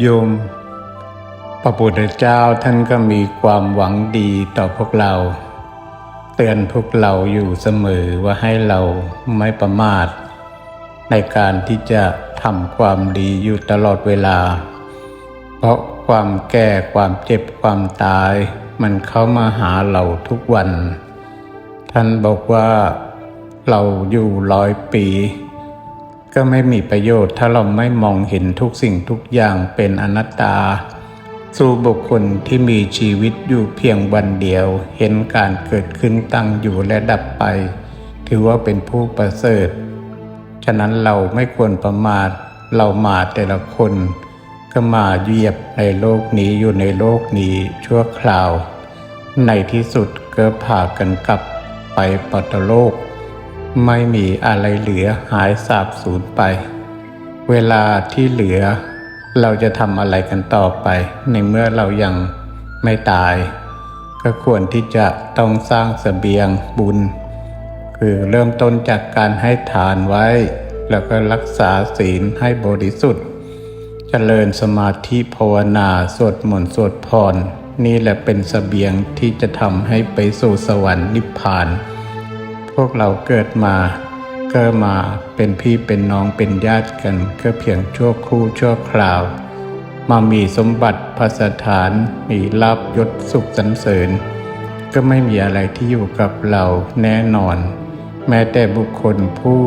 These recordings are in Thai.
โยมพระพุทธเจ้าท่านก็มีความหวังดีต่อพวกเรา เตือนพวกเราอยู่เสมอว่าให้เราไม่ประมาท ในการที่จะทำความดีอยู่ตลอดเวลา เพราะความแก่ความเจ็บความตาย มันเข้ามาหาเราทุกวัน ท่านบอกว่าเราอยู่ร้อยปี ก็ไม่มีประโยชน์ ถ้าเราไม่มองเห็นทุกสิ่งทุกอย่างเป็นอนัตตา สู่บุคคลที่มีชีวิตอยู่เพียงวันเดียว เห็นการเกิดขึ้นตั้งอยู่และดับไป ถือว่าเป็นผู้ประเสริฐ ฉะนั้นเราไม่ควรประมาทเรามาแต่ละคนก็มาเหยียบในโลกนี้อยู่ในโลกนี้ชั่วคราว ในที่สุดก็พากันกลับไปปัตโลก ไม่มีอะไรเหลือหายสาบสูญไป เวลาที่เหลือ เราจะทำอะไรกันต่อไป ในเมื่อเรายังไม่ตาย ก็ควรที่จะต้องสร้างเสบียงบุญ คือเริ่มต้นจากการให้ทานไว้ แล้วก็รักษาศีลให้บริสุทธิ์เจริญสมาธิภาวนาสวดมนต์สวดพรนี่แหละเป็นเสบียงที่จะทำให้ไปสู่สวรรค์นิพพาน พวกเราเกิดมาก็มาเป็นพี่เป็นน้องเป็นญาติกันก็เพียงชั่วครู่ชั่วคราว มามีสมบัติพระสถาน มีลาบยศสุขสรรเสริญ ก็ไม่มีอะไรที่อยู่กับเราแน่นอน แม้แต่บุคคลผู้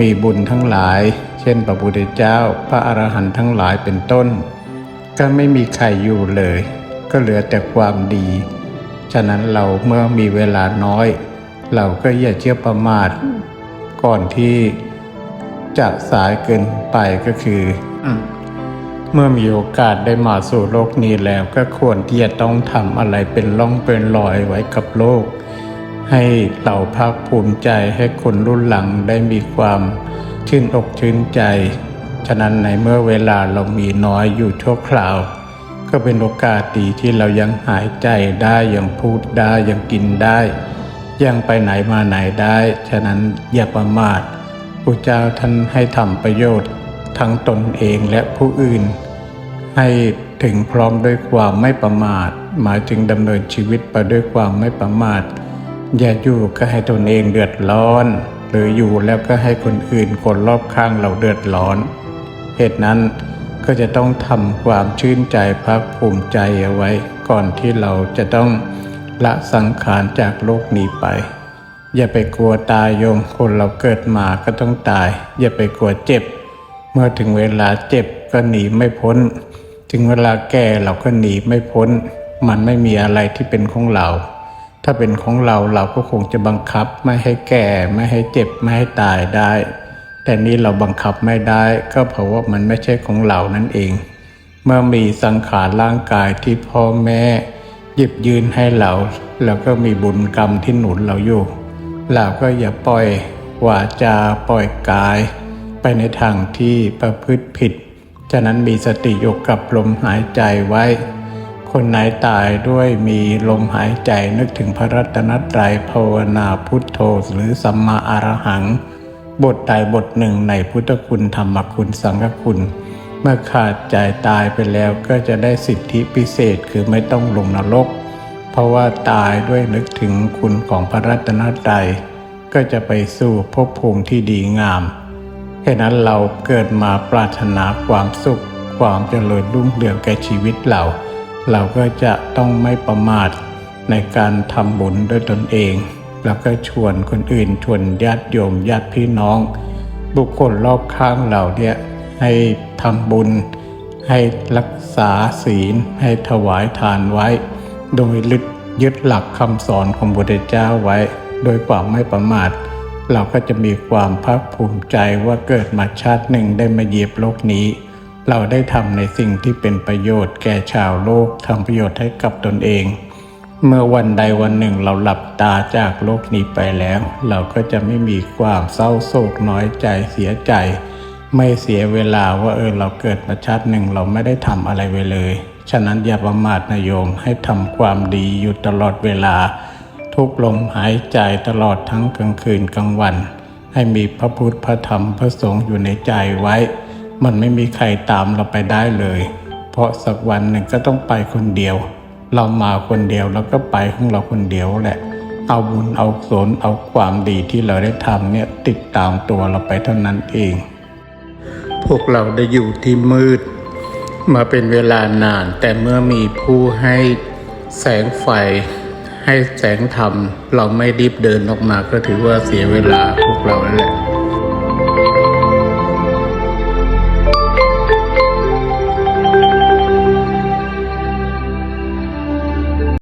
มีบุญทั้งหลาย เช่นพระพุทธเจ้าพระอรหันต์ทั้งหลายเป็นต้น ก็ไม่มีใครอยู่เลย ก็เหลือแต่ความดี ฉะนั้นเราเมื่อมีเวลาน้อย เราก็อย่าเชื่อประมาทก่อนที่จะสายเกินไปก็คืออเมื่อมีโอกาสได้มาสู่โลกนี้แล้วก็ควรที่จะต้องทำอะไรเป็นล่องเป็นรอยไว้กับโลก ให้เราภาคภูมิใจให้คนรุ่นหลังได้มีความชื่นอกชื่นใจ ฉะนั้นในเมื่อเวลาเรามีน้อยอยู่ชั่วคราว ก็เป็นโอกาสดีที่เรายังหายใจได้ยังพูดได้ยังกินได้ ยังไปไหนมาไหนได้ ฉะนั้นอย่าประมาทพระเจ้าท่านให้ทำประโยชน์ทั้งตนเองและผู้อื่น ให้ถึงพร้อมด้วยความไม่ประมาท หมายถึงดำเนินชีวิตไปด้วยความไม่ประมาท อย่าอยู่ก็ให้ตนเองเดือดร้อน หรืออยู่แล้วก็ให้คนอื่นคนรอบข้างเราเดือดร้อนเหตุนั้นก็จะต้องทำความชื่นใจภาคภูมิใจเอาไว้ ก่อนที่เราจะต้อง ละสังขารจากโลกนี้ไป อย่าไปกลัวตายโยมคนเราเกิดมาก็ต้องตาย อย่าไปกลัวเจ็บ เมื่อถึงเวลาเจ็บก็หนีไม่พ้น ถึงเวลาแก่เราก็หนีไม่พ้น มันไม่มีอะไรที่เป็นของเรา ถ้าเป็นของเราเราก็คงจะบังคับไม่ให้แก่ไม่ให้เจ็บไม่ให้ตายได้ แต่นี่เราบังคับไม่ได้ ก็เพราะว่ามันไม่ใช่ของเรานั่นเอง เมื่อมีสังขารร่างกายที่พ่อแม่ หยิบยืนให้เราแล้วก็มีบุญกรรมที่หนุนเราอยู่เราก็อย่าปล่อยวาจาปล่อยกาย ไปในทางที่ประพฤติผิด ฉะนั้นมีสติอยู่กับลมหายใจไว้ คนไหนตายด้วยมีลมหายใจนึกถึงพระรัตนตรัยภาวนาพุทโธหรือสัมมาอรหัง บทใดบทหนึ่งในพุทธคุณธรรมคุณสังฆคุณ เมื่อขาดใจตายไปแล้วก็จะได้สิทธิพิเศษคือไม่ต้องลงนรก เพราะว่าตายด้วยนึกถึงคุณของพระรัตนตรัยก็จะไปสู่ภพภูมิที่ดีงามแค่นั้นเราเกิดมาปรารถนาความสุข ความเจริญรุ่งเรืองแก่ชีวิตเรา เราก็จะต้องไม่ประมาทในการทำบุญด้วยตนเอง แล้วก็ชวนคนอื่นชวนญาติโยมญาติพี่น้อง บุคคลรอบข้างเราเนี่ย ให้ทำบุญ ให้รักษาศีล ให้ถวายทานไว้ โดยลึกยึดหลักคำสอนของพระพุทธเจ้าไว้ โดยความไม่ประมาท เราก็จะมีความภาคภูมิใจว่าเกิดมาชาติหนึ่งได้มาเยียบโลกนี้ เราได้ทำในสิ่งที่เป็นประโยชน์แก่ชาวโลกทำประโยชน์ให้กับตนเองเมื่อวันใดวันหนึ่งเราหลับตาจากโลกนี้ไปแล้ว เราก็จะไม่มีความเศร้าโศกน้อยใจเสียใจ ไม่เสียเวลาว่าเออเราเกิดมาชาติหนึ่งเราไม่ได้ทำอะไรไว้เลย ฉะนั้นอย่าประมาทนะโยมให้ทำความดีอยู่ตลอดเวลา ทุกลมหายใจตลอดทั้งกลางคืนกลางวัน ให้มีพระพุทธพระธรรมพระสงฆ์อยู่ในใจไว้ มันไม่มีใครตามเราไปได้เลย เพราะสักวันหนึ่งก็ต้องไปคนเดียว เรามาคนเดียวแล้วก็ไปของเราคนเดียวแหละ เอาบุญเอาสนเอาความดีที่เราได้ทำเนี่ยติดตามตัวเราไปเท่านั้นเอง วกเราได้อยู่ที่มืด มาเป็นเวลานาน แต่เมื่อมีผู้ให้แสงไฟ ให้แสงธรรม เราไม่รีบเดินออกมาก็ถือว่าเสียเวลาพวกเราแล้วแหละ